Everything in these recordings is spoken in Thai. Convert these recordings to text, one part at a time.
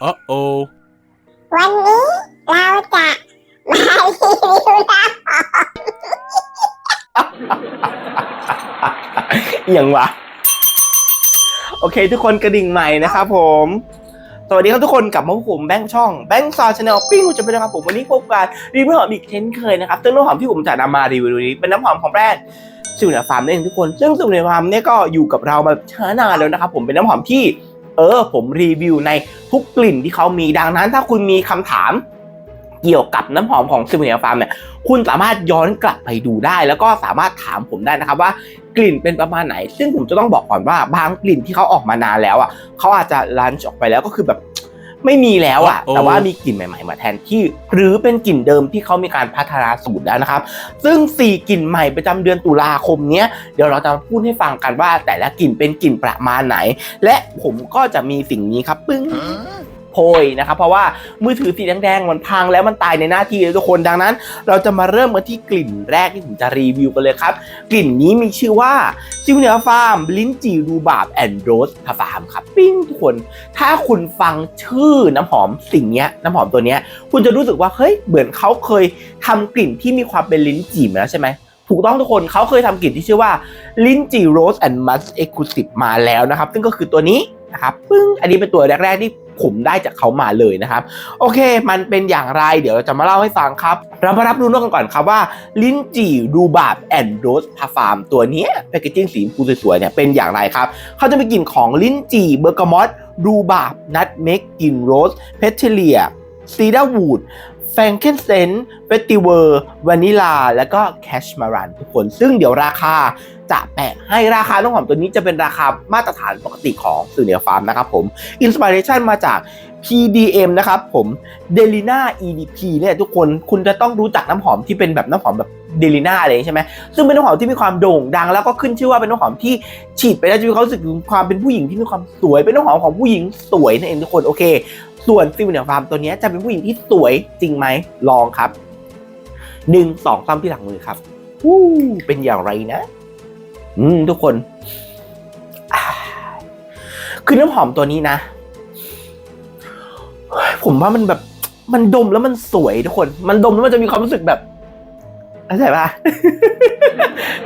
Uh oh. วันนี้เราจะมารีวิวน้ำหอมเอียงวะโอเค ทุกคนกระดิ่งใหม่นะครับผม สวัสดีครับทุกคนกลับมาพบผมแบงค์ช่องแบงค์ซอชาแนลปิ้งจะเป็นนะครับผมวันนี้พบกันรีวิวหอมอีกเช่นเคยนะครับซึ่งน้ำหอมที่ผมจะนำมารีวิวนี้เป็นน้ำหอมของแบรนด์ซิวเนียฟาร์มนั่นเองทุกคน ซึ่งซิวเนียฟาร์มเนี่ยก็อยู่กับเรามาช้านานแล้วนะครับผมเป็นน้ำหอมที่ เออ ผมรีวิวในทุกกลิ่นที่เขามีดังนั้น ถ้าคุณมีคำถามเกี่ยวกับน้ำหอมของซิมเนียฟาร์มเนี่ย คุณสามารถย้อนกลับไปดูได้ แล้วก็สามารถถามผมได้นะครับว่ากลิ่นเป็นประมาณไหน ซึ่งผมจะต้องบอกก่อนว่าบางกลิ่นที่เขาออกมานานแล้วอะเขาอาจจะลันช์ออกไปแล้วก็คือแบบ ไม่มีแล้วอะโอ้แต่ว่ามีกลิ่นใหม่ๆมาแทนที่ หรือเป็นกลิ่นเดิมที่เขามีการพัฒนาสูตรแล้วนะครับ ซึ่ง 4 กลิ่นใหม่ประจำเดือนตุลาคมเนี้ยเดี๋ยวเราจะมาพูดให้ฟังกันว่าแต่ละกลิ่นเป็นกลิ่นประมาณไหน และผมก็จะมีสิ่งนี้ครับปึ้ง โพยนะครับเพราะว่ามือถือสีแดงๆมันพังแล้วมันตายในหน้าที่เลยทุกคนดังนั้น เราจะมาเริ่มกันที่กลิ่นแรกที่ผมจะรีวิวกันเลยครับ กลิ่นนี้มีชื่อว่าซิวเนียฟาร์มลิ้นจีรูบาบแอนด์โรสพาฟาร์มครับปิ้งทุกคน ถ้าคุณฟังชื่อน้ำหอมสิ่งนี้น้ำหอมตัวนี้คุณจะรู้สึกว่าเฮ้ยเหมือนเขาเคยทำกลิ่นที่มีความเป็นลิ้นจี่มาแล้วใช่ไหมถูกต้องทุกคนเขาเคยทำกลิ่นที่ชื่อว่าลิ้นจี่โรสแอนด์มัสเอ็กซ์คลูซีฟมาแล้วนะครับ ซึ่งก็คือตัวนี้นะครับปึ้งอันนี้เป็นตัวแรก ๆ ที่ ผมได้จากเขามาเลยนะครับ โอเค มันเป็นอย่างไร เดี๋ยวเราจะมาเล่าให้ฟังครับ เรามารับรู้กันก่อนครับว่า ลิ้นจี่รูบาบแอนด์โรสพาฟาร์มตัวนี้แพคเกจิ้งสีฟูสวยๆเนี่ยเป็นอย่างไรครับ เขาจะมีกลิ่นของลิ้นจี่เบอร์กามอตรูบาบนัทเมกกลิ่นโรสเพชเลียซีดาวูด แฟงเคนเซนเฟติเวอร์วานิลา แล้วก็แคชมารันทุกคน ซึ่งเดี๋ยวราคาจะแปะให้ราคาน้ำหอมตัวนี้จะเป็นราคามาตรฐานปกติของสื่อเนียฟาร์มนะครับผมอินสปิเรชันมาจาก PDM นะครับผมเดลิน่า EDP เนี่ยทุกคนคุณจะต้องรู้จักน้ำหอมที่เป็นแบบน้ำหอมแบบเดลิน่าอะไรอย่างนี้ใช่ไหมซึ่งเป็นน้ำหอมที่มีความโด่งดัง แล้วก็ขึ้นชื่อว่าเป็นน้ำหอมที่ฉีดไปแล้วจะมีความรู้สึกถึงความเป็นผู้หญิงที่มีความสวย เป็นน้ำหอมของผู้หญิงสวยนั่นเองทุกคนโอเค ส่วนฟิลเนียฟาร์มตัวนี้จะเป็นผู้หญิงที่สวยจริงไหมลองครับหนึ่งสองสามที่หลังมือครับวู้เป็นอย่างไรนะ อืม ทุกคน คือน้ำหอมตัวนี้นะ ผมว่ามันแบบ มันดมแล้วมันสวยทุกคน มันดมแล้วมันจะมีความรู้สึกแบบเข้าใจปะ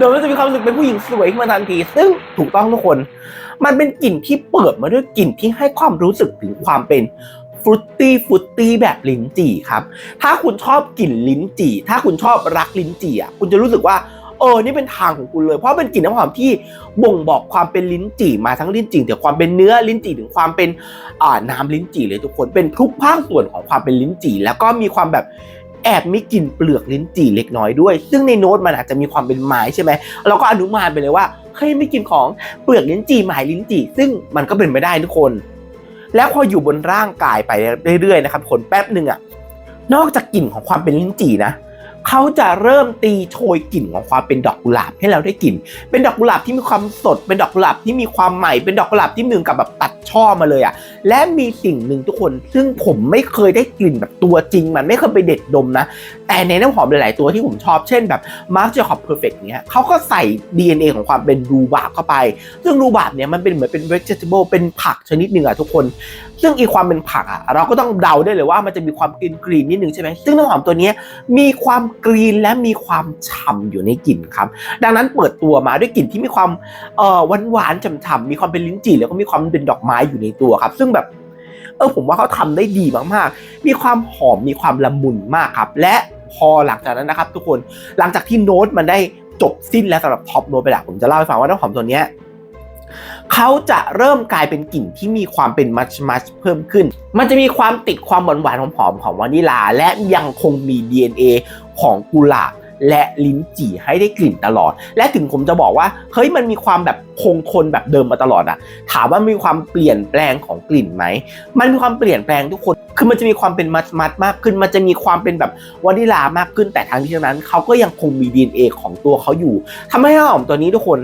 ดมแล้วจะมีความรู้สึกเป็นผู้หญิงสวยขึ้นมาทันที ซึ่งถูกต้องทุกคน มันเป็นกลิ่นที่เปิดมาด้วยกลิ่นที่ให้ความรู้สึกถึงความเป็น รุตตี้ฟรุตตี้แบบลิ้นจี่ครับ ถ้าคุณชอบกลิ่นลิ้นจี่ ถ้าคุณชอบรักลิ้นจี่อะคุณจะรู้สึกว่าเออ นี่เป็นทางของคุณเลย เพราะเป็นกลิ่นน้ำหอมที่บ่งบอกความเป็นลิ้นจี่มาทั้งลิ้นจี่ถึงความเป็นเนื้อลิ้นจี่ถึงความเป็นอ่าน้ำลิ้นจี่เลยทุกคน เป็นทุกภาคส่วนของความเป็นลิ้นจี่ แล้วก็มีความแบบแอบมีกลิ่นเปลือกลิ้นจี่เล็กน้อยด้วย ซึ่งในโน้ตมันอาจจะมีความเป็นไม้ใช่ไหม เราก็อนุมานไปเลยว่า เฮ้ยไม่กินของเปลือกลิ้นจี่ไม้ลิ้นจี่ ซึ่งมันก็เป็นไม่ได้ทุกคน แล้วพออยู่บนร่างกายไปเรื่อยๆนะครับคนแป๊บหนึ่งอะนอกจากกลิ่นของความเป็นลิ้นจี่นะ เขาจะเริ่มตีโชยกลิ่นของความเป็นดอกกุหลาบให้เราได้กลิ่น เป็นดอกกุหลาบที่มีความสด เป็นดอกกุหลาบที่มีความใหม่ เป็นดอกกุหลาบที่มึงกับแบบตัดช่อมาเลยอะและมีสิ่งหนึ่งทุกคน ซึ่งผมไม่เคยได้กลิ่นแบบตัวจริง มันไม่เคยไปเด็ดดมนะ แต่ในน้ำหอมหลาย ๆ ตัวที่ผมชอบ เช่นแบบ Marc Jacob Perfect เนี้ยเขาก็ใส่ DNA ของความเป็นรูบาบเข้าไป ซึ่งรูบาบเนี่ยมันเป็นเหมือนเป็น vegetable เป็นผักชนิดหนึ่งอะทุกคน ซึ่งอีความเป็นผักอะเราก็ต้องเดาได้เลยว่ามันจะมีความกรีนกรีนนิดนึงใช่ไหมซึ่งน้ำหอมตัวนี้มีความกรีนและมีความฉ่ำอยู่ในกลิ่นครับ ดังนั้นเปิดตัวมาด้วยกลิ่นที่มีความเอ่อหวานหวานๆฉ่ำๆมีความเป็นลิ้นจี่แล้วก็มีความเป็นดอกไม้อยู่ในตัวครับ ซึ่งแบบเออผมว่าเขาทำได้ดีมากๆ มีความหอมมีความละมุนมากครับ และพอหลังจากนั้นนะครับ ทุกคนหลังจากที่โน้ตมันได้จบสิ้นแล้วสำหรับท็อปโน้ตไปแล้วผมจะเล่าให้ฟังว่าน้ำหอมตัวนี้ เขาจะเริ่มกลายเป็นกลิ่นที่มีความเป็นมัชมัชเพิ่มขึ้น มันจะมีความติดความหวานหวานหอมๆของวานิลา และยังคงมี DNA ของกุหลาบและลิ้นจี่ให้ได้กลิ่นตลอด และถึงผมจะบอกว่าเฮ้ยมันมีความแบบคงทนแบบเดิมมาตลอดอะถามว่ามีความเปลี่ยนแปลงของกลิ่นไหม มันมีความเปลี่ยนแปลงทุกคน คือมันจะมีความเป็นมัดมัดมากขึ้น มันจะมีความเป็นแบบวานิลามากขึ้น แต่ทั้งนี้ทั้งนั้นเขาก็ยังคงมี DNA ของตัวเขาอยู่ทำให้หอมตัวนี้ทุกคน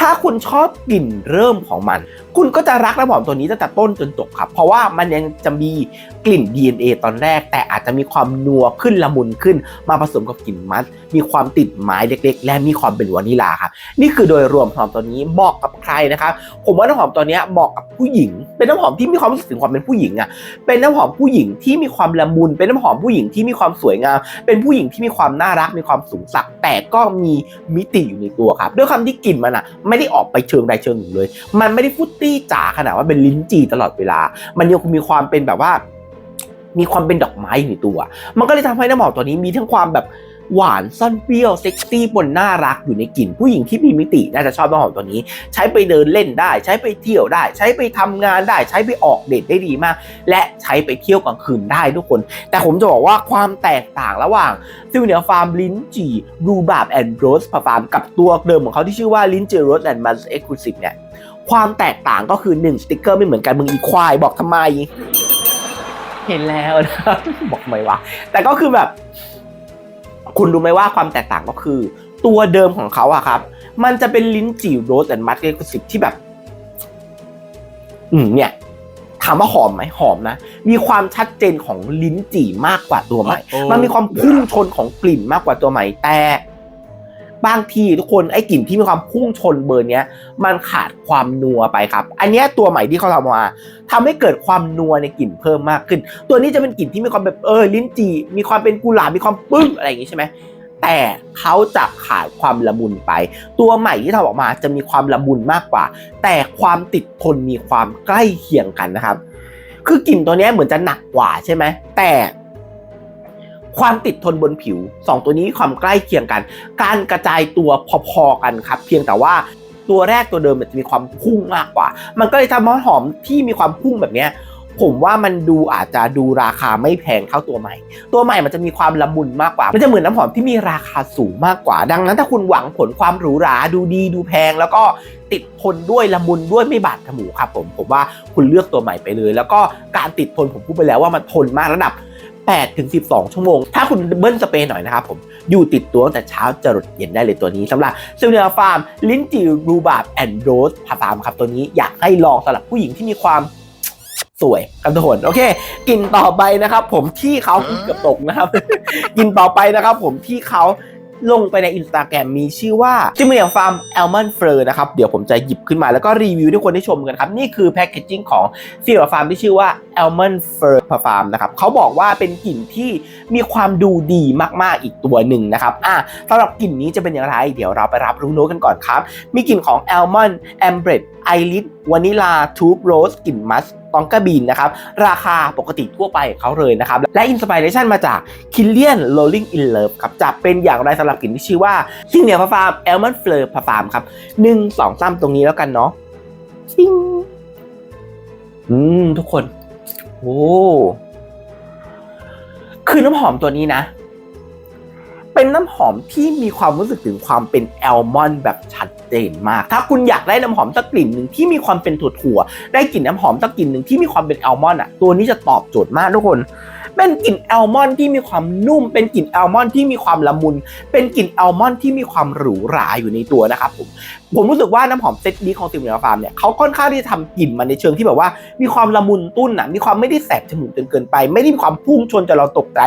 ถ้าคุณชอบกลิ่นเริ่มของมันคุณก็จะรักน้ำหอมตัวนี้ตั้งแต่ต้นจนจบครับ เพราะว่ามันยังจะมีกลิ่น DNA ตอนแรก แต่อาจจะมีความนัวขึ้นละมุนขึ้น มาผสมกับกลิ่นมัสมีความติดไม้เล็ก ๆ และมีความเป็นวานิลาครับนี่คือโดยรวมหอมตัวนี้เหมาะกับใครนะครับผมว่าน้ำหอมตัวนี้เหมาะกับผู้หญิง เป็นน้ำหอมที่มีความรู้สึกถึงความเป็นผู้หญิงอะเป็นน้ำหอมผู้หญิงที่มีความละมุน เป็นน้ำหอมผู้หญิงที่มีความสวยงาม เป็นผู้หญิงที่มีความน่ารักมีความสูงสักแต่ก็มีมิติอยู่ในตัวครับด้วยคำที่กลิ่นมันอะไม่ได้ออกไปเชิงใดเชิงหนึ่งเลย มันไม่ได้ฟุตตี้จ๋าขนาดว่าเป็นลิ้นจี่ตลอดเวลา มันยังคงมีความเป็นแบบว่า มีความเป็นดอกไม้อยู่ในตัว มันก็เลยทำให้น้ำหอมตัวนี้มีทั้งความแบบหวานซ่อนเปรี้ยวเซ็กซี่ปนน่ารักอยู่ในกลิ่น ผู้หญิงที่มีมิติน่าจะชอบน้ำหอมตัวนี้ ใช้ไปเดินเล่นได้ ใช้ไปเที่ยวได้ ใช้ไปทำงานได้ ใช้ไปออกเดทได้ดีมาก และใช้ไปเที่ยวกลางคืนได้ทุกคน แต่ผมจะบอกว่าความแตกต่างระหว่างซิลเนียฟาร์มลิ้นจี่รูบาบแอนด์โรสฟาร์มกับตัวเดิมของเขาที่ชื่อว่าลิ้นจี่โรสแอนด์มันเอ็กซ์คลูซีฟเนี่ย ความแตกต่างก็คือ 1 สติกเกอร์ไม่เหมือนกันมึงอีควายบอกทำไม เห็นแล้วนะครับบอกทำไมวะ แต่ก็คือแบบ คุณรู้ไหมว่าความแตกต่างก็คือ ตัวเดิมของเขาอะครับ มันจะเป็นลิ้นจี่โรสแอนด์มัสเอ็กซ์คลูซีฟที่แบบ อืมเนี่ยถามว่าหอมไหมหอมนะ มีความชัดเจนของลิ้นจี่มากกว่าตัวใหม่ มันมีความพุ่งชนของกลิ่นมากกว่าตัวใหม่แต่ บางทีทุกคนไอ้กลิ่นที่มีความพุ่งชนเบอร์เนี้ยมันขาดความนัวไปครับ อันนี้ตัวใหม่ที่เขาทำมาทำให้เกิดความนัวในกลิ่นเพิ่มมากขึ้น ตัวนี้จะเป็นกลิ่นที่มีความแบบเออลิ้นจี่มีความเป็นกุหลาบมีความปึ้งอะไรอย่างงี้ใช่ไหมแต่เขาจะขาดความละมุนไป ตัวใหม่ที่ทำออกมาจะมีความละมุนมากกว่า แต่ความติดทนมีความใกล้เคียงกันนะครับ คือกลิ่นตัวนี้เหมือนจะหนักกว่าใช่ไหมแต่ ความติดทนบนผิวสองตัวนี้ความใกล้เคียงกัน การกระจายตัวพอๆกันครับ เพียงแต่ว่าตัวแรกตัวเดิมมันจะมีความพุ่งมากกว่า มันก็เลยทำให้หอมที่มีความพุ่งแบบนี้ผมว่ามันดูอาจจะดูราคาไม่แพงเท่าตัวใหม่ ตัวใหม่มันจะมีความละมุนมากกว่า มันจะเหมือนน้ำหอมที่มีราคาสูงมากกว่า ดังนั้นถ้าคุณหวังผลความหรูหราดูดีดูแพง แล้วก็ติดทนด้วยละมุนด้วยไม่บาดจมูกครับผมผมว่าคุณเลือกตัวใหม่ไปเลย แล้วก็การติดทนผมพูดไปแล้วว่ามันทนมากระดับ 8ถึง12 ชั่วโมง ถ้าคุณเบิ้ลสเปรย์หน่อยนะครับผม อยู่ติดตัวตั้งแต่เช้าจรดเย็นได้เลยตัวนี้สำหรับซิลเนียฟาร์มลิ้นจีรูบาบแอนด์โรสพาฟาร์มครับตัวนี้อยากให้ลองสำหรับผู้หญิงที่มีความสวยกันทุกคนโอเคกลินต่อไปนะครับ ผมที่เขาเกือบตกนะครับกลินต่อไปนะครับ ผมที่เขา ลงไปในอินสตาแกรมมีชื่อว่าจิมเนียฟาร์มแอลมอนเฟอร์นะครับ เดี๋ยวผมจะหยิบขึ้นมาแล้วก็รีวิวให้ทุกคนได้ชมกันครับ นี่คือแพคเกจจิ้งของซิลเนียฟาร์มที่ชื่อว่า Almond Fur Parfum นะครับเขาบอกว่าเป็นกลิ่นที่มีความดูดีมากๆอีกตัวหนึ่งนะครับอะสำหรับกลิ่นนี้จะเป็นอย่างไร เดี๋ยวเราไปรับรู้โน้กันก่อนครับ มีกลิ่นของแอลมอนแอมเบร Almond Amber Iris Vanilla Tube Rose กลิ่นมัสตองกาบีนนะครับ ราคาปกติทั่วไปของเขาเลยนะครับ และอินสปิเรชันมาจาก Killian Rolling in Love ครับจะเป็นอย่างไรสำหรับกลิ่นที่ชื่อว่า s i g n a t u r Parfum Almond Fleur Parfum ครับหนึ่งสองสามตรงนี้แล้วกันเนาะชิงอืม ทุกคน โอ้คือน้ำหอมตัวนี้นะ เป็นน้ำหอมที่มีความรู้สึกถึงความเป็นแอลมอนด์แบบชัดเจนมาก ถ้าคุณอยากได้น้ำหอมสักกลิ่นหนึ่งที่มีความเป็นถั่วๆได้กลิ่นน้ำหอมสักกลิ่นหนึ่งที่มีความเป็นแอลมอนด์อะตัวนี้จะตอบโจทย์มากทุกคน เป็นกลิ่นแอลมอนด์ที่มีความนุ่ม เป็นกลิ่นแอลมอนด์ที่มีความละมุน เป็นกลิ่นแอลมอนด์ที่มีความหรูหราอยู่ในตัวนะครับผมผมรู้สึกว่าน้ำหอมเซตนี้ของซิมเนียฟาร์มเนี่ยเขาค่อนข้างที่จะทำกลิ่นมันในเชิงที่แบบว่า มีความละมุนตุ้นอะมีความไม่ได้แสบจมูกจนเกินไป ไม่ได้มีความพุ่งชนจนเราตกใจ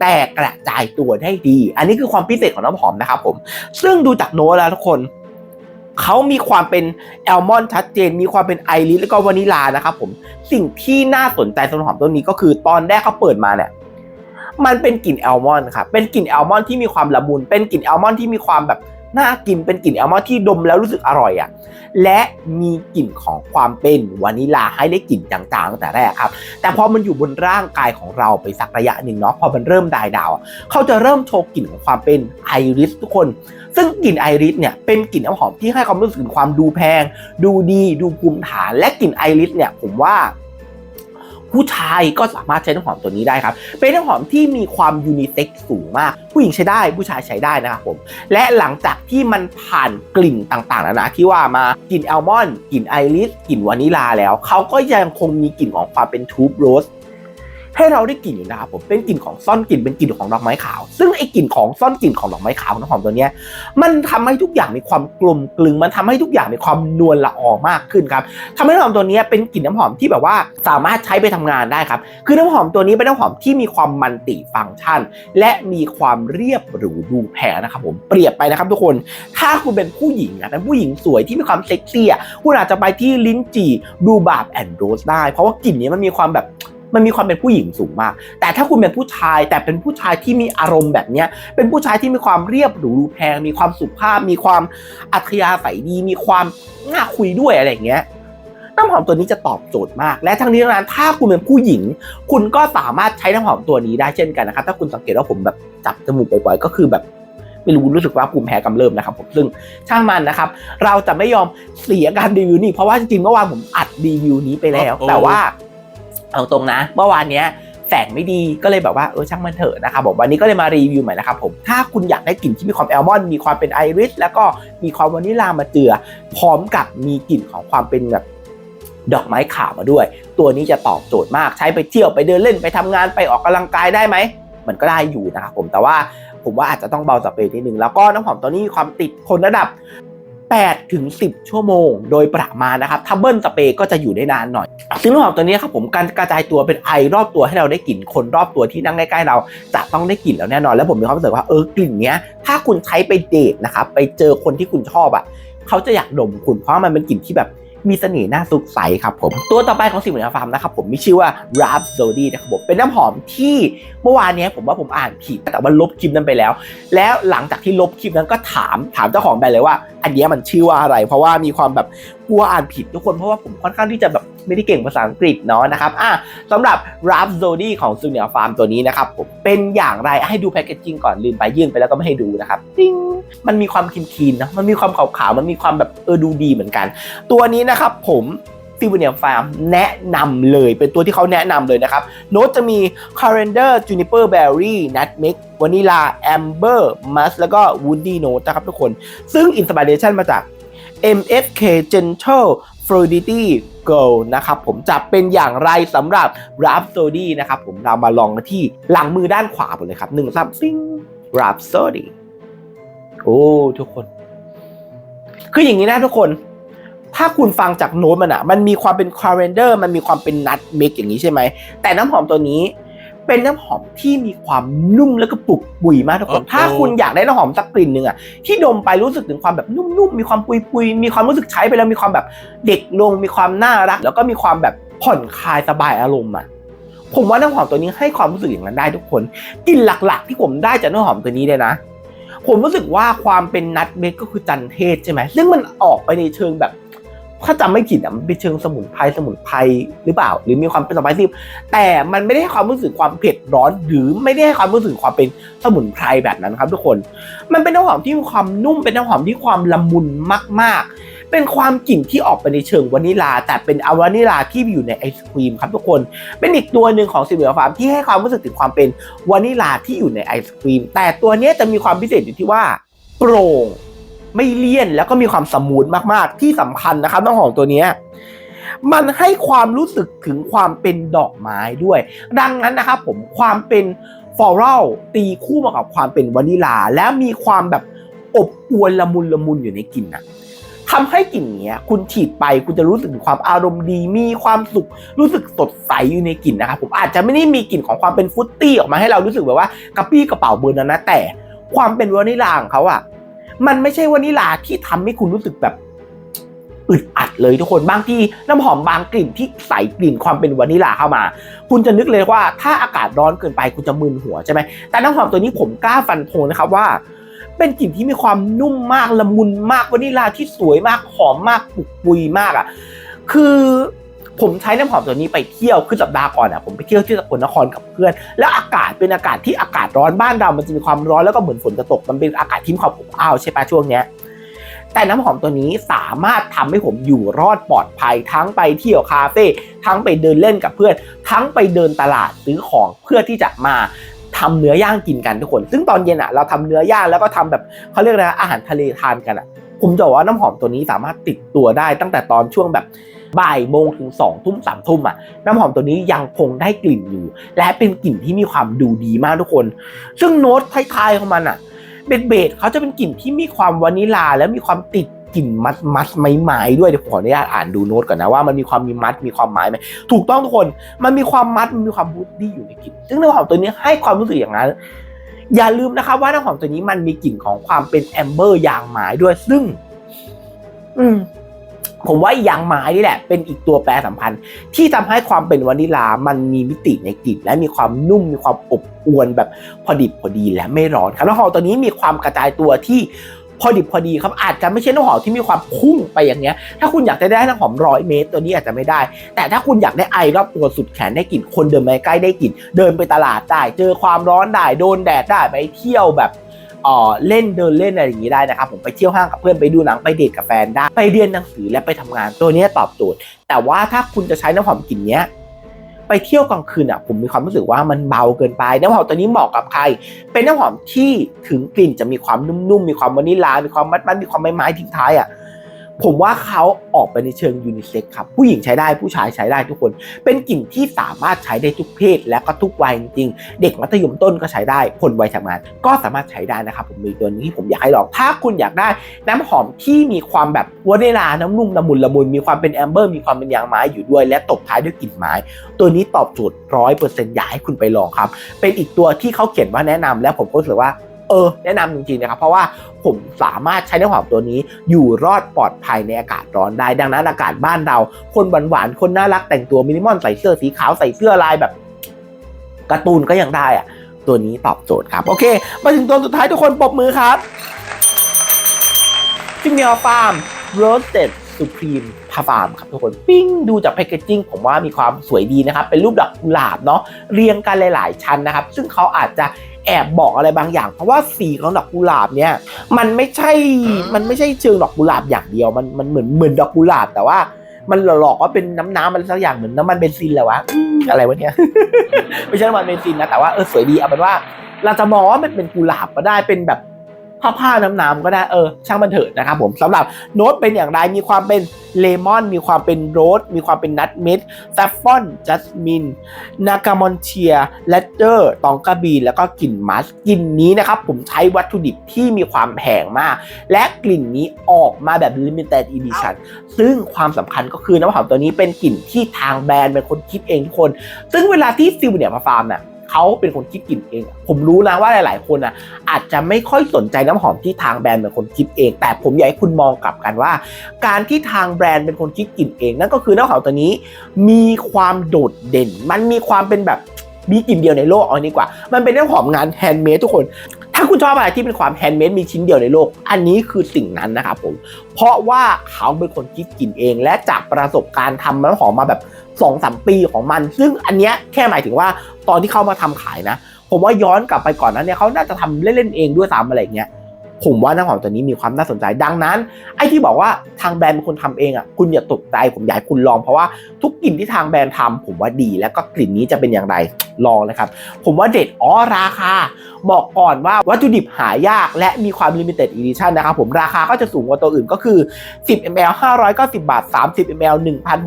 แต่กระจายตัวได้ดี อันนี้คือความพิเศษของน้ำหอมนะครับผมซึ่งดูจากโน้ตแล้วทุกคน เขามีความเป็นแอลมอนชัดเจน มีความเป็นไอริสแล้วก็วานิลานะครับผมสิ่งที่น่าสนใจสำหรับหอมตัวนี้ก็คือตอนแรกเขาเปิดมาเนี่ยมันเป็นกลิ่นแอลมอนด์ครับเป็นกลิ่นแอลมอนด์ที่มีความละมุน เป็นกลิ่นแอลมอนด์ที่มีความแบบ น่ากินเป็นกลิ่นแอลมอนด์ที่ดมแล้วรู้สึกอร่อยอะ และมีกลิ่นของความเป็นวานิลาให้ได้กลิ่นจางๆตั้งแต่แรกครับ แต่พอมันอยู่บนร่างกายของเราไปสักระยะหนึ่งเนาะพอมันเริ่มดายดาวอะเขาจะเริ่มโชว์กลิ่นของความเป็นไอริสทุกคน ซึ่งกลิ่นไอริสเนี่ยเป็นกลิ่นน้ำหอมที่ให้ความรู้สึกถึงความดูแพง ดูดี ดูภูมิฐาน และกลิ่นไอริสเนี่ยผมว่า ผู้ชายก็สามารถใช้น้ำหอมตัวนี้ได้ครับ เป็นน้ำหอมที่มีความยูนิเซ็กสูงมาก ผู้หญิงใช้ได้ผู้ชายใช้ได้นะครับผม และหลังจากที่มันผ่านกลิ่นต่างๆแล้วนะที่ว่ามากลิ่นแอลมอนด์กลิ่นไอริสกลิ่นวานิลาแล้วเขาก็ยังคงมีกลิ่นของความเป็นทูบโรส ให้เราได้กลิ่นอยู่นะครับผมเป็นกลิ่นของซ่อนกลิ่นเป็นกลิ่นของดอกไม้ขาว ซึ่งไอ้กลิ่นของซ่อนกลิ่นของดอกไม้ขาวน้ำหอมตัวนี้มันทำให้ทุกอย่างมีความกลมกลึง มันทำให้ทุกอย่างมีความนวลละออมากขึ้นครับทำให้น้ำหอมตัวนี้เป็นกลิ่นน้ำหอมที่แบบว่าสามารถใช้ไปทำงานได้ครับคือน้ำหอมตัวนี้เป็นน้ำหอมที่มีความมันติฟังก์ชัน และมีความเรียบหรูดูแพงนะครับผมเปรียบไปนะครับทุกคนถ้าคุณเป็นผู้หญิงนะเป็นผู้หญิงสวยที่มีความเซ็กซี่คุณอาจจะไปที่ลิ้นจี่ดูบาบแอนด์โรสได้ เพราะว่ากลิ่นนี้มันมีความแบบ มันมีความเป็นผู้หญิงสูงมาก แต่ถ้าคุณเป็นผู้ชายแต่เป็นผู้ชายที่มีอารมณ์แบบเนี้ยเป็นผู้ชายที่มีความเรียบหรูดูแพง มีความสุภาพ มีความอัธยาศัยดี มีความน่าคุยด้วยอะไรอย่างเงี้ยน้ำหอมตัวนี้จะตอบโจทย์มาก และทั้งนี้ทั้งนั้นถ้าคุณเป็นผู้หญิง คุณก็สามารถใช้น้ำหอมตัวนี้ได้เช่นกันนะครับ ถ้าคุณสังเกตว่าผมแบบจับจมูกบ่อยๆก็คือแบบไม่รู้รู้สึกว่าภูมิแพ้กำเริบนะครับผมซึ่งช่างมันนะครับ เราจะไม่ยอมเสียการรีวิวนี่เพราะว่าจริงๆเมื่อวานผมอัดรีวิวนี้ไปแล้วโอ้แต่ว่า เอาตรงนะ เมื่อวานเนี้ยแสงไม่ดีก็เลยแบบว่าเออช่างมันเถอะนะครับผมวันนี้ก็เลยมารีวิวใหม่นะครับผมถ้าคุณอยากได้กลิ่นที่มีความแอลมอนด์มีความเป็นไอริสแล้วก็มีความวานิลามาเจือ พร้อมกับมีกลิ่นของความเป็นแบบดอกไม้ขาวมาด้วย ตัวนี้จะตอบโจทย์มากใช้ไปเที่ยวไปเดินเล่นไปทำงานไปออกกำลังกายได้ไหมมันก็ได้อยู่นะครับผมแต่ว่าผมว่าอาจจะต้องเบาสเปรย์นิดนึงแล้วก็น้ำหอมตัวนี้มีความติดทนระดับ 8ถึง10 ชั่วโมง โดยประมาณนะครับถ้าเบิ้ลสเปรย์ก็จะอยู่ได้นานหน่อย ซึ่งระหว่างตัวนี้ครับผมการกระจายตัวเป็นไอรอบตัวให้เราได้กลิ่นคนรอบตัวที่นั่งใกล้ๆเราจะต้องได้กลิ่นแล้วแน่นอน แล้วผมมีความรู้สึกว่าเออกลิ่นเนี้ยถ้าคุณใช้ไปเดทนะครับไปเจอคนที่คุณชอบอะเขาจะอยากดมคุณเพราะมันเป็นกลิ่นที่แบบ มีเสน่ห์น่าสุกใสครับผม ตัวต่อไปของสิ่งเหมือนฟาร์มนะครับผมมีชื่อว่า Rhapsody นะครับผมเป็นน้ำหอมที่เมื่อวานนี้ผมว่าผมอ่านผิดแต่ว่าลบคลิปนั้นไปแล้ว แล้วหลังจากที่ลบคลิปนั้นก็ถามถามเจ้าของแบรนด์เลยว่า อันนี้มันชื่อว่าอะไร เพราะว่ามีความแบบ กลัวอ่านผิดทุกคนเพราะว่าผมค่อนข้างที่จะแบบไม่ได้เก่งภาษาอังกฤษเนาะนะครับอะสำหรับ Rhapsody ของซูเนียฟาร์มตัวนี้นะครับผมเป็นอย่างไรให้ดูแพคเกจจิ้งก่อนลืมไปยื่นไปแล้วก็ไม่ให้ดูนะครับติ้งมันมีความคีนๆนะมันมีความขาวๆมันมีความแบบเออดูดีเหมือนกัน ตัวนี้นะครับผมซิวเนียฟาร์มแนะนำเลยเป็นตัวที่เขาแนะนำเลยนะครับ โน้ตจะมี Coriander Juniper Berry Nutmeg Vanilla Amber Musk แล้วก็ Woody Note นะครับทุกคน ซึ่งอินสปิเรชันมาจาก MFK Gentle Fluidity Girl นะครับผมจะเป็นอย่างไรสำหรับ Rhapsody นะครับผมเรามาลองกันที่หลังมือด้านขวาผมเลยครับหนึ่งสามซิง Rhapsody โอ้ทุกคน คืออย่างนี้นะทุกคน ถ้าคุณฟังจากโน้ตมันอะมันมีความเป็นคาร์เรนเดอร์มันมีความเป็นนัทเมกอย่างนี้ใช่ไหม แต่น้ำหอมตัวนี้ เป็นน้ำหอมที่มีความนุ่มแล้วก็ปลุกปุยมากทุกคนโอ้โหถ้าคุณอยากได้น้ำหอมสักกลิ่นหนึ่งอะที่ดมไปรู้สึกถึงความแบบนุ่มๆมีความปุยๆมีความรู้สึกใช้ไปแล้วมีความแบบเด็กลงมีความน่ารัก แล้วก็มีความแบบผ่อนคลายสบายอารมณ์อะผมว่าน้ำหอมตัวนี้ให้ความรู้สึกอย่างนั้นได้ทุกคนกลิ่นหลักๆ ที่ผมได้จากน้ำหอมตัวนี้เลยนะ ผมรู้สึกว่าความเป็นนัทเมกก็คือจันเทศใช่ไหมซึ่งมันออกไปในเชิงแบบ ถ้าจำไม่ผิดอะมันเป็นเชิงสมุนไพรสมุนไพรหรือเปล่า หรือมีความเป็นสไปซี่แต่มันไม่ได้ให้ความรู้สึกความเผ็ดร้อน หรือไม่ได้ให้ความรู้สึกความเป็นสมุนไพรแบบนั้นครับ ทุกคน มันเป็นน้ำหอมที่มีความนุ่มเป็นน้ำหอมที่ความละมุนมาก ๆ เป็นความกลิ่นที่ออกไปในเชิงวานิลา แต่เป็นอาวานิลาที่อยู่ในไอศครีมครับทุกคน เป็นอีกตัวหนึ่งของซิเบลฟาร์มที่ให้ความรู้สึกถึงความเป็นวานิลาที่อยู่ในไอศครีม แต่ตัวนี้จะมีความพิเศษอยู่ที่ว่า โปร่ง ไม่เลี่ยนแล้วก็มีความสมูทมากๆ ที่สำคัญนะครับน้ำหอมตัวนี้มันให้ความรู้สึกถึงความเป็นดอกไม้ด้วย ดังนั้นนะครับผมความเป็นฟลอรัลตีคู่มากับความเป็นวานิลา แล้วมีความแบบอบอวลละมุนละมุนอยู่ในกลิ่นนะทำให้กลิ่นเนี้ย คุณฉีดไปคุณจะรู้สึกถึงความอารมณ์ดี มีความสุขรู้สึกสดใสอยู่ในกลิ่นนะครับผมอาจจะไม่ได้มีกลิ่นของความเป็นฟุตตี้ออกมาให้เรารู้สึกแบบว่ากระปี้กระเป๋าเบอร์นั้นนะแต่ความเป็นวานิลาของเขาอะ มันไม่ใช่วานิลาที่ทำให้คุณรู้สึกแบบอึดอัดเลยทุกคนบางทีน้ำหอมบางกลิ่นที่ใส่กลิ่นความเป็นวานิลาเข้ามา คุณจะนึกเลยว่าถ้าอากาศร้อนเกินไปคุณจะมึนหัวใช่ไหมแต่น้ำหอมตัวนี้ผมกล้าฟันธงนะครับว่า เป็นกลิ่นที่มีความนุ่มมากละมุนมากวานิลาที่สวยมากหอมมากปุกปุยมากอะ คือ ผมใช้น้ำหอมตัวนี้ไปเที่ยวคือสัปดาห์ก่อนอะผมไปเที่ยวที่สกลนครกับเพื่อน แล้วอากาศเป็นอากาศที่อากาศร้อนบ้านเรา มันจะมีความร้อนแล้วก็เหมือนฝนจะตก มันเป็นอากาศที่มีความอบอ้าวใช่ปะช่วงเนี้ยแต่น้ำหอมตัวนี้สามารถทำให้ผมอยู่รอดปลอดภัยทั้งไปเที่ยวคาเฟ่ทั้งไปเดินเล่นกับเพื่อน ทั้งไปเดินตลาดซื้อของเพื่อที่จะมาทำเนื้อย่างกินกันทุกคน ซึ่งตอนเย็นอะเราทำเนื้อย่างแล้วก็ทำแบบเขาเรียกนะอาหารทะเลทานกันอะ ผมจะบอกว่าน้ำหอมตัวนี้สามารถติดตัวได้ตั้งแต่ตอนช่วงแบบ บ่ายโมงถึงสองทุ่มสามทุ่มอะน้ำหอมตัวนี้ยังคงได้กลิ่นอยู่ และเป็นกลิ่นที่มีความดูดีมากทุกคน ซึ่งโน้ตท้ายๆของมันอะเบสเบสเขาจะเป็นกลิ่นที่มีความวานิลา และมีความติดกลิ่นมัดมัดไม้ไม้ๆด้วยเดี๋ยวผมขออนุญาตอ่านดูโน้ตก่อนนะว่ามันมีความมีมัดมีความไม้ไหมถูกต้องทุกคนมันมีความมัดมันมีความบูดดี้อยู่ในกลิ่นซึ่งน้ำหอมตัวนี้ให้ความรู้สึกอย่างนั้น อย่าลืมนะครับว่าน้ำหอมตัวนี้มันมีกลิ่นของความเป็นแอมเบอร์ยางไม้ด้วยซึ่ง อืม ผมว่ายางไม้นี่แหละเป็นอีกตัวแปรสำคัญ ที่ทำให้ความเป็นวานิลามันมีมิติในกลิ่นและมีความนุ่มมีความอบอวลแบบพอดิบพอดีและไม่ร้อนครับน้ำหอมตัวนี้มีความกระจายตัวที่พอดิบพอดีครับอาจจะไม่ใช่น้ำหอมที่มีความพุ่งไปอย่างเงี้ย ถ้าคุณอยากจะได้น้ำหอมร้อยเมตร ตัวนี้อาจจะไม่ได้ แต่ถ้าคุณอยากได้ไอรอบตัวสุดแขนได้กลิ่นคนเดินไปใกล้ได้กลิ่นเดินไปตลาดได้ เจอความร้อนได้โดนแดดได้ไปเที่ยวแบบ เล่นเดินเล่นอะไรอย่างนี้ได้นะครับผมไปเที่ยวห้างกับเพื่อนไปดูหนังไปเดทกับแฟนได้ไปเรียนหนังสือและไปทำงานตัวนี้ตอบโจทย์ แต่ว่าถ้าคุณจะใช้น้ำหอมกลิ่นเนี้ยไปเที่ยวกลางคืนอะผมมีความรู้สึกว่ามันเบาเกินไปน้ำหอมตัวนี้เหมาะกับใคร เป็นน้ำหอมที่ถึงกลิ่นจะมีความนุ่มๆมีความวานิลา มีความมัดมันมีความไม้ไม้ทิ้งท้ายอะ ผมว่าเขาออกไปในเชิงยูนิเซ็กครับ ผู้หญิงใช้ได้ผู้ชายใช้ได้ทุกคน เป็นกลิ่นที่สามารถใช้ได้ทุกเพศและก็ทุกวัยจริงๆ เด็กมัธยมต้นก็ใช้ได้ คนวัยทำงานก็สามารถใช้ได้นะครับ ผมมีตัวนี้ที่ผมอยากให้ลอง ถ้าคุณอยากได้น้ำหอมที่มีความแบบวานิลาน้ำนุ่มละมุนละมุนมีความเป็นแอมเบอร์มีความเป็นยางไม้อยู่ด้วย และตบท้ายด้วยกลิ่นไม้ ตัวนี้ตอบโจทย์ร้อยเปอร์เซ็นต์อยากให้คุณไปลองครับ เป็นอีกตัวที่เขาเขียนว่าแนะนำและผมก็รู้สึกว่า เออแนะนำจริงๆนะครับเพราะว่าผมสามารถใช้น้ำหอมตัวนี้อยู่รอดปลอดภัยในอากาศร้อนได้ ดังนั้นอากาศบ้านเรา คนหวานๆคนน่ารักแต่งตัวมินิมอลใส่เสื้อสีขาวใส่เสื้อลายแบบการ์ตูนก็ยังได้อะตัวนี้ตอบโจทย์ครับ โอเค มาถึงตัวสุดท้ายทุกคนปรบมือครับฟิมเนียฟาร์มโรสเต็ดสุพรีมพาฟาร์มครับทุกคนปิ้งดูจากแพคเกจจิ้งผมว่ามีความสวยดีนะครับ เป็นรูปดอกกุหลาบเนาะเรียงกันหลาย ๆ ชั้นนะครับ ซึ่งเขาอาจจะ อบบอกอะไรบางอย่าง เพราะว่าสีของดอกกุหลาบเนี่ย มันไม่ใช่มันไม่ใช่เชิงดอกกุหลาบอย่างเดียว มันมันเหมือนเหมือนดอกกุหลาบแต่ว่ามันหลอกๆว่าเป็นน้ำน้ำมันสักอย่างเหมือนน้ำมันเบนซินแหละวะอืมอะไรวะเนี่ยไม่ใช่น้ำมันเบนซินนะแต่ว่าเออสวยดีเอาเป็นว่า เราจะมองว่ามันเป็นกุหลาบก็ได้เป็นแบบ ผ้าผ้าน้ำน้ำๆก็ได้เออช่างมันเถอะนะครับผมสำหรับโน้ตเป็นอย่างไรมีความเป็นเลมอน มีความเป็นโรสมีความเป็นนัทเม็ดแซฟฟอนจัสมินนากามอนเชียเลตเตอร์ตองกระบีแล้วก็กลิ่นมัสกลิ่นนี้นะครับผมใช้วัตถุดิบที่มีความแพงมาก และกลิ่นนี้ออกมาแบบ Limited Edition ซึ่งความสำคัญก็คือน้ำหอมตัวนี้เป็นกลิ่นที่ทางแบรนด์เป็นคนคิดเองทุกคน ซึ่งเวลาที่ซิลเนี่ยมาฟาร์มน่ะ เขาเป็นคนคิดกลิ่นเอง ผมรู้นะว่าหลาย ๆ คนอะอาจจะไม่ค่อยสนใจน้ำหอมที่ทางแบรนด์เป็นคนคิดเอง แต่ผมอยากให้คุณมองกลับกันว่า การที่ทางแบรนด์เป็นคนคิดกลิ่นเอง นั่นก็คือน้ำหอมตัวนี้ มีความโดดเด่น มันมีความเป็นแบบมีกลิ่นเดียวในโลกเอานี้ดีกว่า มันเป็นน้ำหอมงานแฮนด์เมดทุกคน ถ้าคุณชอบอะไรที่เป็นความแฮนด์เมดมีชิ้นเดียวในโลก อันนี้คือสิ่งนั้นนะครับผม เพราะว่าเขาเป็นคนคิดกลิ่นเอง และจากประสบการณ์ทำน้ำหอมมาแบบ2อสปีของมัน ซึ่งอันเนี้ยแค่หมายถึงว่าตอนที่เขามาทำขายนะ ผมว่าย้อนกลับไปก่อนนั้นเนี่ยเขาน่าจะทำเล่นๆเองด้วยซ้ำอะไรอย่างเงี้ย ผมว่าน้ำหอมตัวนี้มีความน่าสนใจดังนั้น ไอ้ที่บอกว่าทางแบรนด์เป็นคนทำเองอะคุณอย่าตกใจผมอยากคุณลองเพราะว่าทุกกลิ่นที่ทางแบรนด์ทำผมว่าดีแล้วก็กลิ่นนี้จะเป็นอย่างไรลองนะครับ ผมว่าเด็ดอ๋อราคาบอกก่อนว่าวัตถุดิบหายากและมีความ limited edition นะครับผมราคาก็จะสูงกว่าตัวอื่นก็คือ 10 ml 590 บาท 30 ml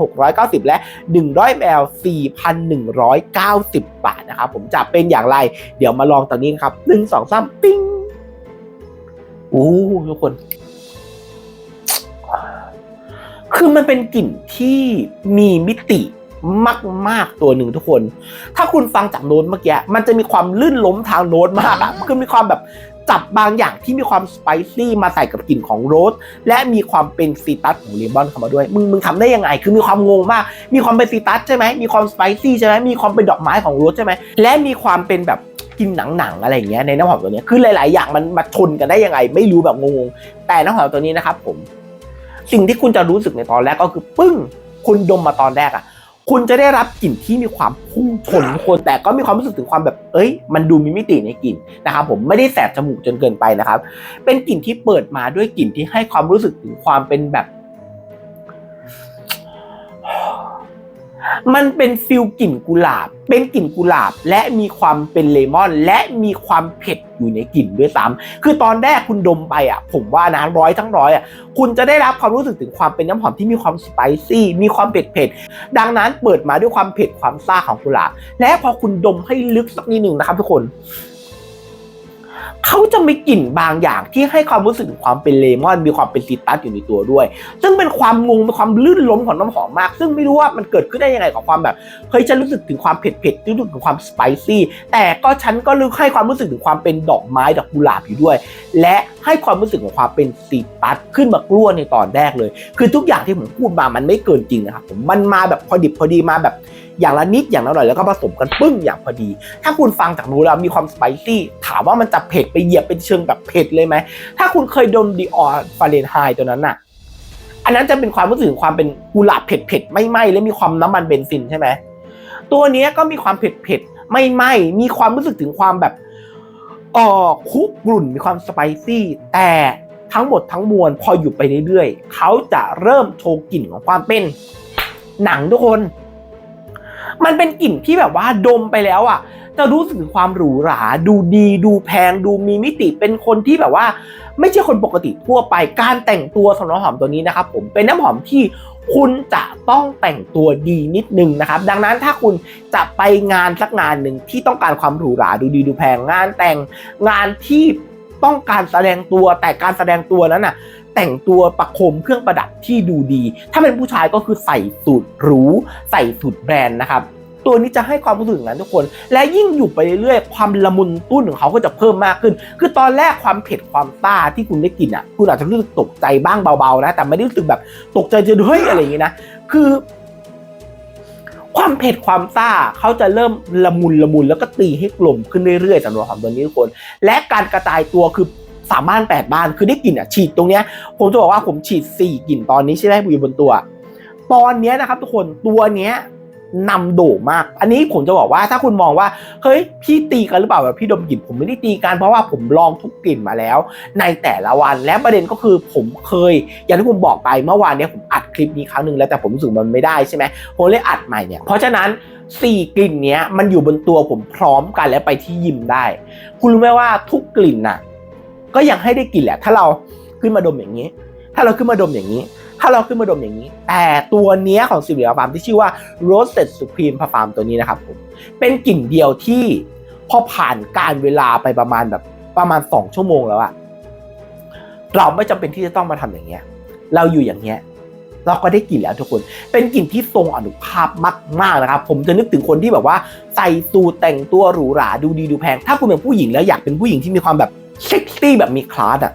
1,690 และ 100 ml 4,190 บาทนะครับผมจะเป็นอย่างไร เดี๋ยวมาลองตอนนี้ครับ 1 2 3ปิ้ง อ้ทุกคน คือมันเป็นกลิ่นที่มีมิติมาก ๆ ตัวหนึ่งทุกคน ถ้าคุณฟังจากโน้ตเมื่อกี้ มันจะมีความลื่นล้มทางโน้ตมากอะคือมีความแบบจับบางอย่างที่มีความสไปซี่มาใส่กับกลิ่นของโรส และมีความเป็นซีตัสของเลมอนเข้ามาด้วย มึงมึงทำได้ยังไง คือมีความงงมาก มีความเป็นซีตัสใช่ไหมมีความสไปซี่ใช่ไหมมีความเป็นดอกไม้ของโรสใช่ไหมและมีความเป็นแบบ กินหนังๆอะไรอย่างเงี้ยในน้ำหอมตัวนี้คือหลาย ๆ อย่างมันมาชนกันได้ยังไง ไม่รู้แบบงงๆแต่น้ำหอมตัวนี้นะครับ ผม สิ่งที่คุณจะรู้สึกในตอนแรกก็คือปึ้ง คุณดมมาตอนแรกอะคุณจะได้รับกลิ่นที่มีความพุ่งชนคนแต่ก็มีความรู้สึกถึงความแบบ เอ้ย มันดูมีมิติในกลิ่นนะครับผมไม่ได้แสบจมูกจนเกินไปนะครับ เป็นกลิ่นที่เปิดมาด้วยกลิ่นที่ให้ความรู้สึกถึงความเป็นแบบ มันเป็นฟิลกลิ่นกุหลาบ เป็นกลิ่นกุหลาบ และมีความเป็นเลมอน และมีความเผ็ดอยู่ในกลิ่นด้วยซ้ำคือตอนแรกคุณดมไปอะ ผมว่านะร้อยทั้งร้อยอะคุณจะได้รับความรู้สึกถึงความเป็นน้ำหอมที่มีความสไปซี่มีความเผ็ดเผ็ดดังนั้นเปิดมาด้วยความเผ็ดความซ่าของกุหลาบและพอคุณดมให้ลึกสักนิดหนึ่งนะครับทุกคน เขาจะมีกลิ่นบางอย่างที่ให้ความรู้สึกถึงความเป็นเลมอน มีความเป็นซิตรัสอยู่ในตัวด้วย ซึ่งเป็นความงงเป็นความลื่นล้มของน้ำหอมมาก ซึ่งไม่รู้ว่ามันเกิดขึ้นได้ยังไงกับความแบบเฮ้ยฉันรู้สึกถึงความเผ็ดเผ็ดรู้สึกถึงความสไปซี่แต่ก็ฉันก็รู้ให้ความรู้สึกถึงความเป็นดอกไม้ดอกกุหลาบอยู่ด้วย และให้ความรู้สึกของความเป็นซีตัสขึ้นมากลั้วในตอนแรกเลย คือทุกอย่างที่ผมพูดมามันไม่เกินจริงนะครับผมมันมาแบบพอดิบพอดีมาแบบอย่างละนิดอย่างละหน่อยแล้วก็ผสมกันปึ้งอย่างพอดี ถ้าคุณฟังจากนู้แล้วมีความสไปซี่ถามว่ามันจะเผ็ดไปเหยียบเป็นเชิงแบบเผ็ดเลยไหม ถ้าคุณเคยดมดีออฟาเรนไฮตัวนั้นน่ะอันนั้นจะเป็นความรู้สึกถึงความเป็นกุหลาบเผ็ดเผ็ดๆไม่ไหม้และมีความน้ำมันเบนซินใช่ไหมตัวนี้ก็มีความเผ็ดเผ็ดๆไม่ไหม้มีความรู้สึกถึงความแบบอ่อคุกรุ่นมีความสไปซี่แต่ทั้งหมดทั้งมวลพออยู่ไปเรื่อยๆเขาจะเริ่มโชว์กลิ่นของความเป็นหนังทุกคน มันเป็นกลิ่นที่แบบว่าดมไปแล้วอะ จะรู้สึกถึงความหรูหรา ดูดี ดูแพง ดูมีมิติเป็นคนที่แบบว่า ไม่ใช่คนปกติทั่วไปการแต่งตัวสำหรับน้ำหอมตัวนี้นะครับผมเป็นน้ำหอมที่คุณจะต้องแต่งตัวดีนิดนึงนะครับ ดังนั้นถ้าคุณจะไปงานสักงานหนึ่งที่ต้องการความหรูหราดูดีดูแพงงานแต่งงานที่ต้องการแสดงตัวแต่การแสดงตัวนั้นน่ะ แต่งตัวประคมเครื่องประดับที่ดูดี ถ้าเป็นผู้ชายก็คือใส่สูทหรู ใส่สูทแบรนด์นะครับ ตัวนี้จะให้ความรู้สึกอย่างนั้นทุกคน และยิ่งอยู่ไปเรื่อยๆความละมุนตุ้นของเขาก็จะเพิ่มมากขึ้น คือตอนแรกความเผ็ดความซ่าที่คุณได้กินอะคุณอาจจะรู้สึกตกใจบ้างเบาๆนะ แต่ไม่ได้รู้สึกแบบตกใจจนเฮ้ยอะไรอย่างงี้นะคือความเผ็ดความซ่าเขาจะเริ่มละมุนละมุนแล้วก็ตีให้กลมขึ้นเรื่อยๆสำหรับหอมตัวนี้ทุกคน และการกระจายตัวคือสามบ้านแปดบ้านคือได้กลิ่นอะฉีดตรงเนี้ยผมจะบอกว่าผมฉีดสี่กลิ่นตอนนี้ใช่ไหมอยู่บนตัว ตอนเนี้ยนะครับทุกคนตัวเนี้ย นำโด่งมาก อันนี้ผมจะบอกว่าถ้าคุณมองว่า เฮ้ย พี่ตีกันหรือเปล่าแบบพี่ดมกลิ่นผมไม่ได้ตีกันเพราะว่าผมลองทุกกลิ่นมาแล้ว ในแต่ละวันและประเด็นก็คือผมเคย อย่างที่ผมบอกไปเมื่อวานเนี้ยผมอัดคลิปนี้ครั้งหนึ่งแล้วแต่ผมรู้สึกมันไม่ได้ใช่ไหมผมเลยอัดใหม่เนี่ยเพราะฉะนั้นสี่กลิ่นเนี้ยมันอยู่บนตัวผมพร้อมกันและไปที่ยิมได้ คุณรู้ไหมว่าทุกกลิ่นน่ะ ก็ยังให้ได้กลิ่นแหละ ถ้าเราขึ้นมาดมอย่างนี้ ถ้าเราขึ้นมาดมอย่างนี้ ถ้าเราขึ้นมาดมอย่างนี้ แต่ตัวเนี้ยของสิบเหลียฟาร์มที่ชื่อว่า Roasted Supreme Parfum ตัวนี้นะครับผมเป็นกลิ่นเดียวที่พอผ่านการเวลาไปประมาณแบบประมาณสองชั่วโมงแล้วอะเราไม่จำเป็นที่จะต้องมาทำอย่างเงี้ย เราอยู่อย่างเงี้ยเราก็ได้กลิ่นแล้วทุกคน เป็นกลิ่นที่ทรงอนุภาพมากๆนะครับ ผมจะนึกถึงคนที่แบบว่าใส่สูทแต่งตัวหรูหราดูดีดูแพง ถ้าคุณเป็นผู้หญิงแล้วอยากเป็นผู้หญิงที่มีความแบบเซ็กซี่แบบมีคลาสอะ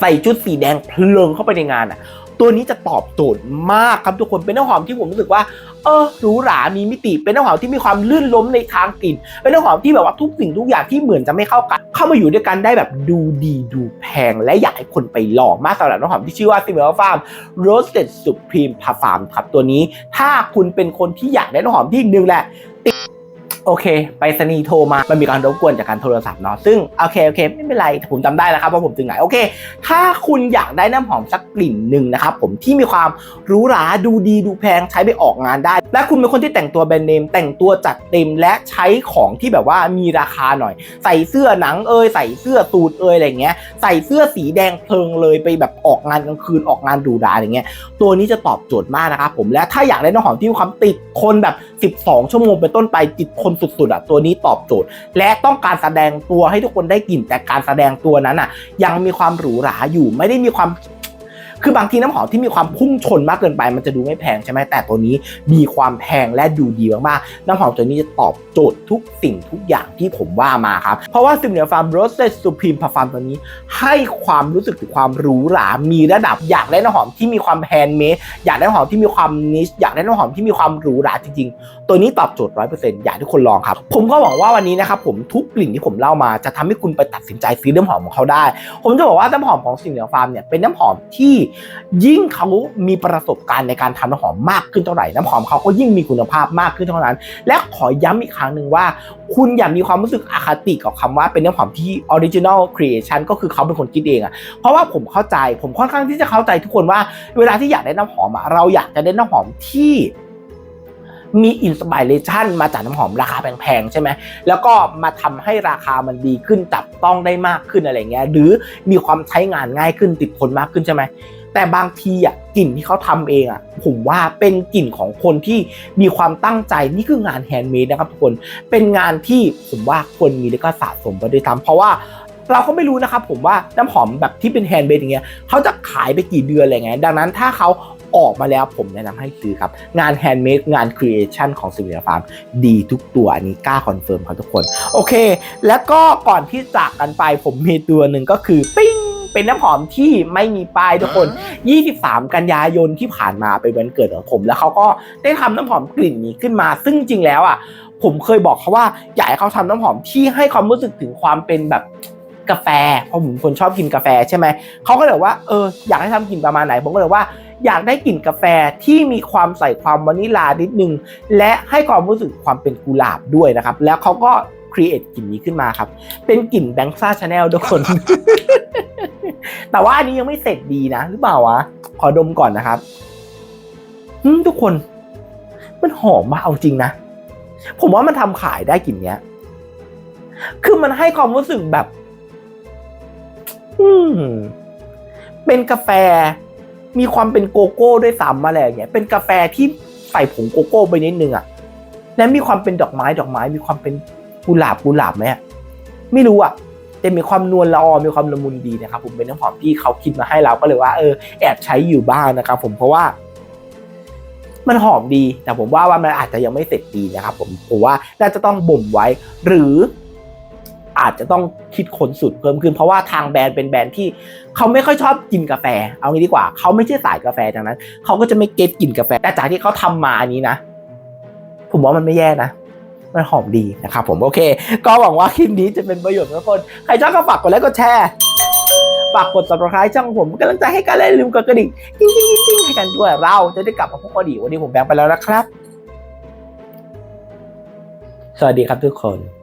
ใส่ชุดสีแดงเพลิงเข้าไปในงานอะ ตัวนี้จะตอบโจทย์มากครับทุกคนเป็นน้ำหอมที่ผมรู้สึกว่าเออหรูหรา มีมิติ เป็นน้ำหอมที่มีความลื่นล้มในทางกลิ่น เป็นน้ำหอมที่แบบว่าทุกสิ่งทุกอย่างที่เหมือนจะไม่เข้ากัน เข้ามาอยู่ด้วยกันได้แบบดูดีดูแพง และอยากให้คนไปลองมากสำหรับน้ำหอมที่ชื่อว่า s i m e r Farm Roasted Supreme Parfum ครับตัวนี้ ถ้าคุณเป็นคนที่อยากได้น้ำหอมที่หนึ่งแหละต โอเค ไปสนีโทรมา มันมีการรบกวนจากการโทรศัพท์เนาะ ซึ่งโอเคโอเค ไม่เป็นไร ผมจำได้แล้วครับว่าผมถึงไหน โอเค ถ้าคุณอยากได้น้ำหอมสักกลิ่นหนึ่งนะครับผมที่มีความหรูหราดูดีดูแพงใช้ไปออกงานได้ และคุณเป็นคนที่แต่งตัวแบรนด์เนมแต่งตัวจัดเต็มและใช้ของที่แบบว่ามีราคาหน่อย ใส่เสื้อหนังเอยใส่เสื้อตูดเอยอะไรเงี้ย ใส่เสื้อสีแดงเพลิงเลยไปแบบออกงานกลางคืนออกงานดูดาอย่างเงี้ย ตัวนี้จะตอบโจทย์มากนะครับผมและถ้าอยากได้น้ำหอมที่มีความติดคนแบบ 12 ชั่วโมงเป็นต้นไปติดคนสุดๆอะตัวนี้ตอบโจทย์ และต้องการแสดงตัวให้ทุกคนได้กลิ่นแต่การแสดงตัวนั้นอะยังมีความหรูหราอยู่ไม่ได้มีความ คือบางทีน้ำหอมที่มีความพุ่งชนมากเกินไป มันจะดูไม่แพงใช่ไหมแต่ตัวนี้มีความแพงและดูดีมากๆน้ำหอมตัวนี้จะตอบโจทย์ทุกสิ่งทุกอย่างที่ผมว่ามาครับ เพราะว่าซิมเนียฟาร์มโรสเต d สุพรีมพาฟาร์มตัวนี้ ให้ความรู้สึกถึงความหรูหรา มีระดับอยากได้น้ำหอมที่มีความแฮนด์เมดอยากได้น้ำหอมที่มีความนิชอยากได้น้ำหอมที่มีความหรูหราจริงๆ ตัวนี้ตอบโจทย์ร้อยเปอร์เซ็นต์อยากให้ทุกคนลองครับ ผมก็หวังว่าวันนี้นะครับผมทุกกลิ่นที่ผมเล่ามาจะทำให้คุณไปตัดสินใจซื้อน้ำหอมของเขาได้ ผมจะบอกว่าน้ำหอมของสิงเหนือฟาร์มเนี่ยเป็นน้ำหอมที่ยิ่งเขามีประสบการณ์ในการทำน้ำหอมมากขึ้นเท่าไหร่น้ำหอมเขาก็ยิ่งมีคุณภาพมากขึ้นเท่านั้น และขอย้ำอีกครั้งหนึ่งว่า คุณอย่ามีความรู้สึกอคติกับคำว่าเป็นน้ำหอมที่ original creation ก็คือเขาเป็นคนคิดเองอะเพราะว่าผมเข้าใจผมค่อนข้างที่จะเข้าใจทุกคนว่า เวลาที่อยากได้น้ำหอมอะเราอยากจะได้น้ำหอมที่มีอินสปิเรชันมาจากน้ำหอมราคาแพงๆใช่ไหม แล้วก็มาทำให้ราคามันดีขึ้นจับต้องได้มากขึ้นอะไรเงี้ย หรือมีความใช้งานง่ายขึ้นติดทนมากขึ้นใช่ไหม แต่บางทีอะกลิ่นที่เขาทำเองอะผมว่าเป็นกลิ่นของคนที่มีความตั้งใจนี่คืองานแฮนด์เมดนะครับทุกคนเป็นงานที่ผมว่าคนมีแล้วก็สะสมไปด้วยซ้ำเพราะว่าเราก็ไม่รู้นะครับผมว่าน้ำหอมแบบที่เป็นแฮนด์เมดอย่างเงี้ยเขาจะขายไปกี่เดือนอะไรเงี้ยดังนั้นถ้าเขาออกมาแล้วผมแนะนำให้ซื้อครับ งานแฮนด์เมดงานครีเอชันของซิมเนียฟาร์มดีทุกตัวอันนี้กล้าคอนเฟิร์มครับทุกคน โอเค แล้วก็ก่อนที่จากกันไปผมมีตัวหนึ่งก็คือปิ้ง เป็นน้ำหอมที่ไม่มีป้ายทุกคน 23 กันยายนที่ผ่านมาเป็นวันเกิดของผมแล้วเขาก็ได้ทำน้ำหอมกลิ่นนี้ขึ้นมา ซึ่งจริงแล้วอะผมเคยบอกเขาว่าอยากให้เขาทำน้ำหอมที่ให้ความรู้สึกถึงความเป็นแบบกาแฟเพราะผมเป็นคนชอบกินกาแฟใช่ไหมเขาก็เลยบอกว่าเอออยากให้ทำกลิ่นประมาณไหนผมก็เลยว่าอยากได้กลิ่นกาแฟที่มีความใส่ความวานิลานิดนึง และให้ความรู้สึกความเป็นกุหลาบด้วยนะครับ แล้วเขาก็ครีเอทกลิ่นนี้ขึ้นมาครับ เป็นกลิ่นแบงค์ซ่าชาแนลทุกคน แต่ว่าอันนี้ยังไม่เสร็จดีนะ หรือเปล่าวะ ขอดมก่อนนะครับอืมทุกคน มันหอมมากเอาจริงนะ ผมว่ามันทำขายได้กลิ่นเนี้ย คือมันให้ความรู้สึกแบบ อืม เป็นกาแฟ มีความเป็นโกโก้ด้วยซ้ำอะไรอย่างเงี้ย เป็นกาแฟที่ใส่ผงโกโก้ไปนิดนึงอะและมีความเป็นดอกไม้ดอกไม้ มีความเป็นกุหลาบกุหลาบไหมอะไม่รู้อะ แต่มีความนวลละออมีความละมุนดีนะครับผมเป็นน้ำหอมที่เขาคิดมาให้เราก็เลยว่าเออแอบใช้อยู่บ้างนะครับผมเพราะว่ามันหอมดีแต่ผมว่าว่ามันอาจจะยังไม่เสร็จดีนะครับผมผมว่าน่าจะต้องบ่มไว้ หรืออาจจะต้องคิดค้นสูตรเพิ่มขึ้น เพราะว่าทางแบรนด์เป็นแบรนด์ที่เขาไม่ค่อยชอบกินกาแฟ เอางี้ดีกว่าเขาไม่ใช่สายกาแฟดังนั้นเขาก็จะไม่เก็ตกลิ่นกาแฟแต่จากที่เขาทำมาอันนี้นะ ผมว่ามันไม่แย่นะ มันหอมดีนะครับผมโอเค ก็หวังว่าคลิปนี้จะเป็นประโยชน์กับทุกคน ใครชอบก็ฝากกดไลค์กดแชร์ฝากกด subscribe ช่องผมกำลังใจให้กันและลืมกดกระดิ่งจริงจริงให้กันด้วยเราจะได้กลับมาพบกันอีกวันนี้ผมแบงค์ไปแล้วนะครับ สวัสดีครับทุกคน